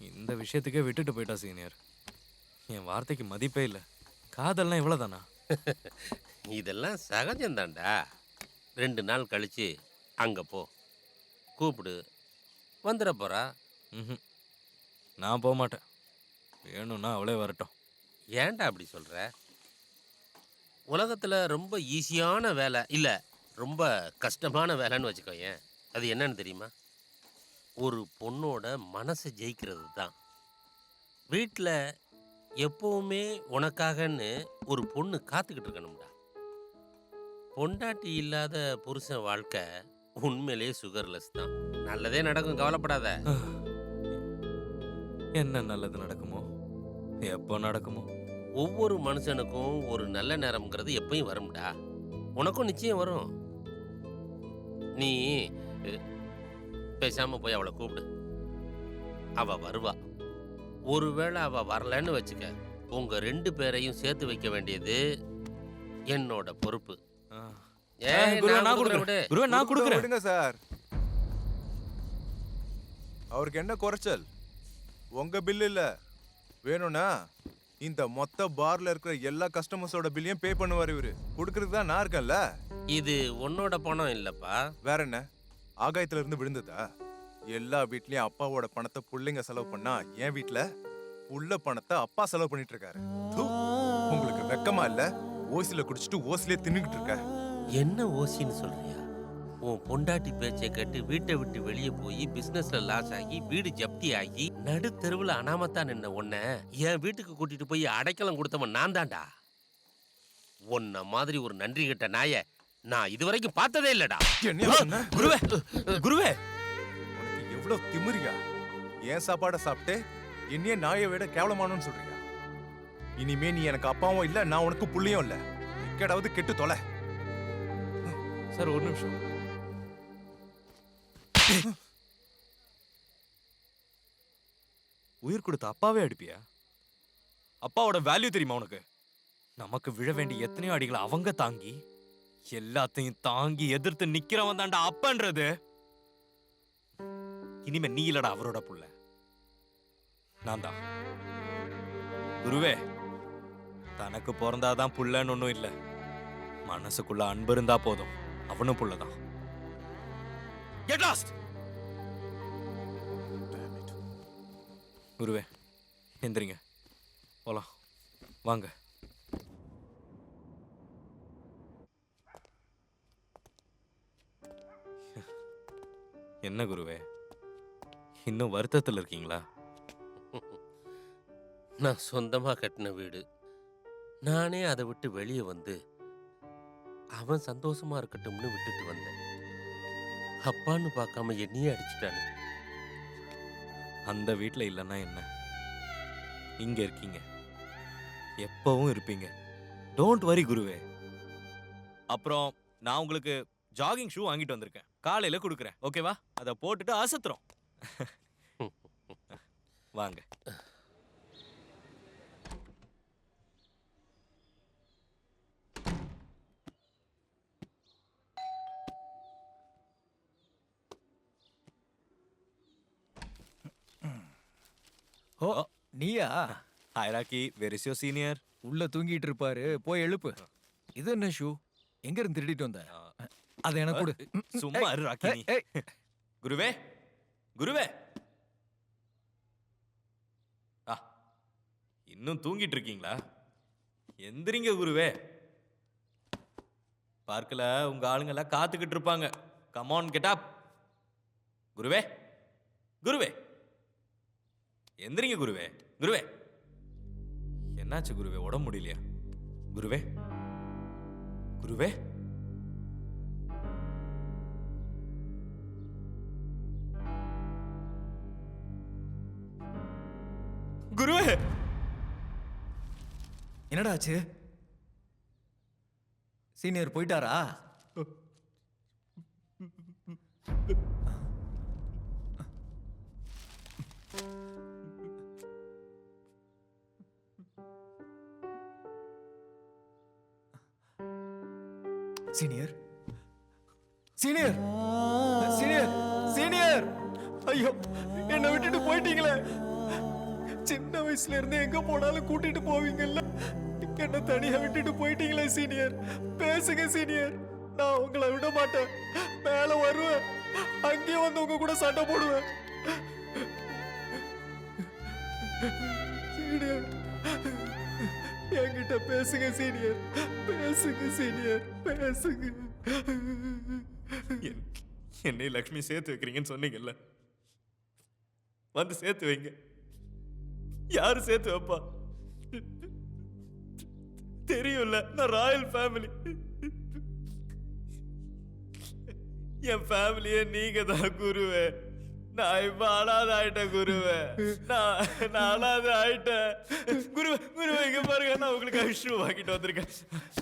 இந்த விஷயத்துக்கே விட்டுட்டு போயிட்டா சீனியர். என் வார்த்தைக்கு மதிப்பே இல்லை. காதல்னா இவ்வளோதானா இதெல்லாம் சகஜம்தான்டா. ரெண்டு நாள் கழிச்சு அங்கே போ. கூப்பிடு. வந்துட போறா. ம் நான் போக மாட்டேன். வேணும்னா அவளே வரட்டும். ஏன்டா அப்படி சொல்ற? உலகத்தில் ரொம்ப ஈஸியான வேலை இல்லை ரொம்ப கஷ்டமான வேலைன்னு வச்சுக்கோயேன். அது என்னன்னு தெரியுமா? ஒரு பொண்ணோட மனசை ஜெயிக்கிறது தான். வீட்டில் எப்பவுமே உனக்காகன்னு ஒரு பொண்ணு காத்துக்கிட்டு இருக்கணும்டா. பொண்டாட்டி இல்லாத புருஷன் வாழ்க்கை உண்மையிலேயே சுகர்லெஸ் தான். நல்லதே நடக்கும் கவலைப்படாத. என்ன நல்லது நடக்குமோ? எப்போ நடக்குமோ? ஒவ்வொரு மனுஷனுக்கும் ஒரு நல்ல நேரம்ங்கிறது எப்பயும் வரும்டா. உனக்கும் நிச்சயம் வரும். நீ பேசாம போய் அவளை கூப்பிடு. அவ வருவா. ஒருவேளை அவ வரலன்னு வச்சுக்க உங்க ரெண்டு பேரையும் சேர்த்து வைக்க வேண்டியது என்னோட பொறுப்பு. விடுங்க சார். அவருக்கு என்ன குறைச்சல்? உங்க பில் இல்ல. வேணும்னா இந்த மொத்த பார்ல இருக்கிற எல்லா கஸ்டமர்ஸோட பில்லையும் பே பண்ணுவார் இவரு. கொடுக்கறதுக்கு தான் நான் இருக்கேன்ல. இது உன்னோட பணம் இல்லப்பா. வேற என்ன? ஆகாயத்துல இருந்து விழுந்ததா? எல்லா வீட்லயும் அப்பாவோட பணத்தை புள்ளைங்க செலவு பண்ணா என் வீட்டுல உள்ள பணத்தை அப்பா செலவு பண்ணிட்டு இருக்காரு தூ, உங்களுக்கு வெக்கமா இல்ல? ஓசில குடிச்சிட்டு ஓசிலே தின்னுகிட்டு இருக்க. என்ன ஓசின்னு சொல்றியா? உன் பொண்டாட்டி பேச்சை கேட்டு வீட்டை விட்டு வெளியே போய் பிசினஸ்ல லாஸ் ஆகி வீடு ஜப்தி ஆகி நடு தெருவில் அனாமத்தா நின்ன உன்ன என் வீட்டுக்கு கூட்டிட்டு போய் அடைக்கலம் கொடுத்தவன் நான் தான்டா உன்ன மாதிரி ஒரு நன்றி கிட்ட நாயை நான் இதுவரைக்கும் பார்த்ததே இல்லடா. என்னையா சொன்ன? குருவே குருவே. எவ்வளவு திமிரியா? என் சாப்பாடை சாப்பிட்டு? என்னைய நாயை விட கேவலமானு சொல்றியா? இனிமே நீ எனக்கு அப்பாவும் இல்ல நான் உனக்கு புள்ளியும் இல்ல. எக்கடாவது கெட்டு தொலை. சார் ஒரு நிமிஷம். உயிர் கொடுத்த அப்பாவே அடிப்பியா? அப்பாவோட வேல்யூ தெரியுமா உனக்கு? நமக்கு விழ வேண்டிய எத்தனையோ அடிகளை அவங்க தாங்கி எல்லாத்தையும் தாங்கி எதிர்த்து நிக்கிறவன் தான்டா அப்பன்றது. இனிமே நீ இல்லடா அவரோட புள்ள. நான் தான். குருவே தனக்கு பிறந்தாதான் புள்ளன்னு ஒன்றும் இல்லை. மனசுக்குள்ள அன்பு இருந்தா போதும். அவனும் புள்ளதான் லாஸ்ட் குருவே எந்திரிங்க. போலாம். வாங்க. என்ன குருவே? இன்னும் வருத்தத்தில் இருக்கீங்களா? நான் சொந்தமா கட்டின வீடு. நானே அதை விட்டு வெளியே வந்து அவன் சந்தோஷமா இருக்கட்டும்னு விட்டுட்டு வந்தேன். அப்பான்னு பார்க்காம என்னையே அடிச்சிட்டானு. அந்த வீட்டில் இல்லைன்னா என்ன? இங்க இருக்கீங்க. எப்பவும் இருப்பீங்க. டோன்ட் வரி குருவே. அப்புறம் நான் உங்களுக்கு ஜாகிங் ஷூ வாங்கிட்டு வந்திருக்கேன். காலையில கொடுக்குறேன். ஓகேவா? அதை போட்டுட்டு அசத்துறோம். வாங்க. ஓ நீயா? Hi Rocky where is your senior உள்ள தூங்கிட்டு இருப்பாரு. போய் எழுப்பு. இது என்ன ஷூ? எங்க இருந்து திருடிட்டு வந்த? அதை எனக்கு கொடு. சும்மா இரு ராக்கி நீ. ஏய், ஏய். குருவே குருவே. ஆ இன்னும் தூங்கிட்டு இருக்கீங்களா? எந்திரிங்க குருவே. பார்க்கல உங்க ஆளுங்க எல்லாம் காத்துக்கிட்டு இருப்பாங்க. கமான் கெட் அப் குருவே குருவே. எந்திரிங்க குருவே குருவே. என்னாச்சு குருவே உடம்பு முடியலையா? குருவே குருவே. குருவே என்னடா ஆச்சு? சீனியர் போயிட்டாரா? சீனியர். சீனியர். சீனியர். சீனியர். ஐயோ என்னை விட்டுட்டு போயிட்டீங்களே. சின்ன வயசுல இருந்து எங்க போனாலும் கூட்டிட்டு போவீங்கல்ல? என்ன தனியா விட்டுட்டு போயிட்டீங்களே சீனியர் பேசுங்க சீனியர் நான் உங்களை விட மாட்டேன். மேல வருவேன். அங்கேயே வந்து உங்க கூட சண்டை போடுவேன். சீனியர் என்கிட்ட பேசுங்க சீனியர் பேசுங்க சீனியர் பேசுங்க. என்னை லக்ஷ்மி சேர்த்து வைக்கிறீங்கன்னு சொன்னீங்கல்ல? வந்து சேர்த்து வைங்க. யாரு சேர்த்து வைப்பா? தெரியும்ல நான் ராயல் ஃபேமிலி என் ஃபேமிலியே நீங்க தான் குருவே. நான் இப்ப அனாதை ஆயிட்டேன் குருவே. நான் நான் ஆயிட்டேன். குரு குருவே இங்க பாருங்க நான் உங்களுக்கு ஷூ வாங்கிட்டு வந்திருக்கேன்.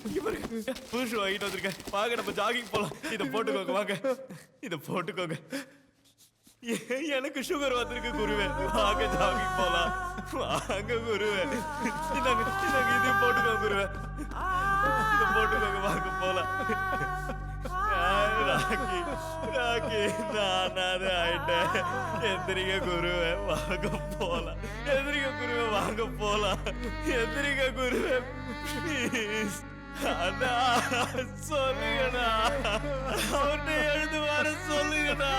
இங்க பாருங்க புது ஷூ வாங்கிட்டு வந்திருக்கேன். வாங்க நம்ம ஜாகிங் போலாம். இதை போட்டுக்கோங்க வாங்க. இதை போட்டுக்கோங்க. எனக்கு சுகர் வந்திருக்கு குருவே. வாங்க ஜாகிங் போலாம். வாங்க குருவே. நாங்க இந்தாங்க இதையும் போட்டுக்கோங்க குருவே. இதை போட்டுக்கோங்க வாங்க போலாம். ஆய், ராக்கி ராக்கி நான் அது ஆயிட்டேன். எந்திரிங்க குருவே வாங்க போலாம். எந்திரிங்க குருவே வாங்க போலாம். எந்திரிங்க குருவே ப்ளீஸ் அண்ணா சொல்லுங்கண்ணா. அவர்கிட்ட எழுந்து வர சொல்லுங்கண்ணா.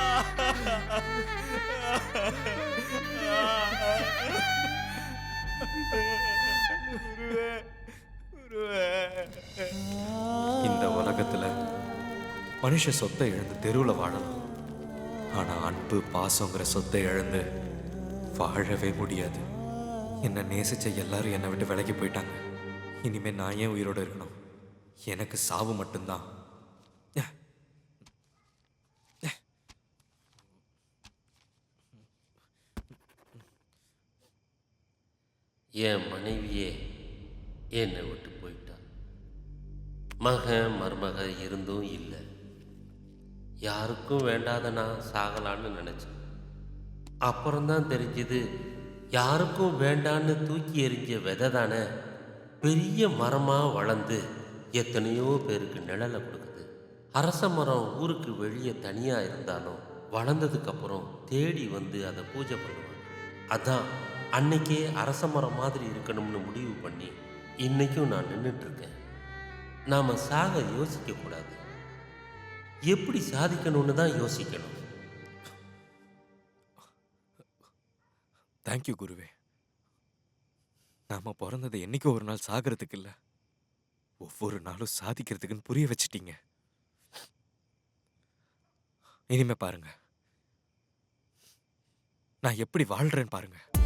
இந்த உலகத்துல மனுஷ சொத்தை இழந்து தெருவில் வாழலாம். ஆனா அன்பு பாசங்கிற சொத்தை இழந்து வாழவே முடியாது. என்னை நேசிச்ச எல்லாரும் என்னை விட்டு விலகி போயிட்டாங்க. இனிமே நான் ஏன் உயிரோட இருக்கணும்? எனக்கு சாவு மட்டும்தான். என் மனைவியே என்னை விட்டு போயிட்டா. மகன் மருமக இருந்தும் இல்லை. யாருக்கும் வேண்டாத நான் சாகலான்னு நினச்சேன். அப்புறம்தான் தெரிஞ்சது யாருக்கும் வேண்டான்னு தூக்கி எறிஞ்ச விதை தானே பெரிய மரமாக வளர்ந்து எத்தனையோ பேருக்கு நிழலை கொடுக்குது. அரச மரம் ஊருக்கு வெளியே தனியாக இருந்தாலும் வளர்ந்ததுக்கப்புறம் தேடி வந்து அதை பூஜை பண்ணுவாங்க. அதான் அன்னைக்கே அரச மரம் மாதிரி இருக்கணும்னு முடிவு பண்ணி இன்னைக்கும் நான் நின்றுட்டு இருக்கேன் நாம் சாக யோசிக்கக்கூடாது. எப்படி சாதிக்கணும்னு தான் யோசிக்கணும். தேங்க்யூ குருவே. நாம் பிறந்தது என்றைக்கும் ஒரு நாள் சாகிறதுக்கு இல்லை. ஒவ்வொரு நாளும் சாதிக்கிறதுக்குன்னு புரிய வச்சிட்டீங்க. இனிமே பாருங்க. நான் எப்படி வாழ்கிறேன்னு பாருங்கள்